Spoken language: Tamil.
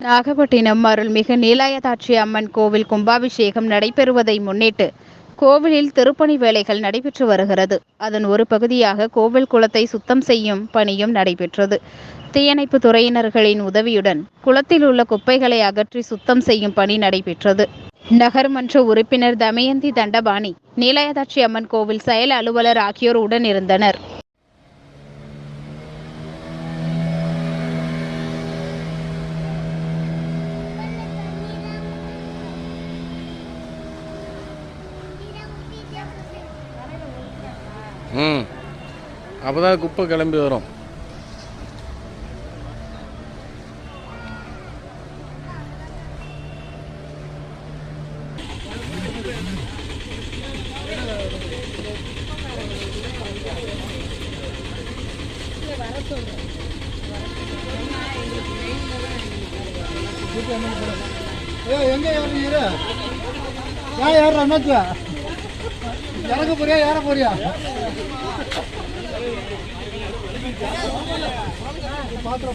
நாகப்பட்டினம் அருள்மிகு நீலாயதாட்சி அம்மன் கோவில் கும்பாபிஷேகம் நடைபெறுவதை முன்னிட்டு கோவிலில் திருப்பணி வேலைகள் நடைபெற்று வருகிறது. அதன் ஒரு பகுதியாக கோவில் குளத்தை சுத்தம் செய்யும் பணியும் நடைபெற்றது. தீயணைப்பு துறையினர்களின் உதவியுடன் குளத்தில் உள்ள குப்பைகளை அகற்றி சுத்தம் செய்யும் பணி நடைபெற்றது. நகர்மன்ற உறுப்பினர் தமயந்தி தண்டபாணி நீலாயதாட்சி அம்மன் கோவில் செயல் அலுவலர் ஆகியோர் உடன் இருந்தனர். ம். அப்போ தான் குப்பை கிளம்பி வரும். எங்க ஏறுறீங்க ஏன் ஏறுற என்னாச்சு இறங்க போறியா ஏற போறியா? பாத்திரம்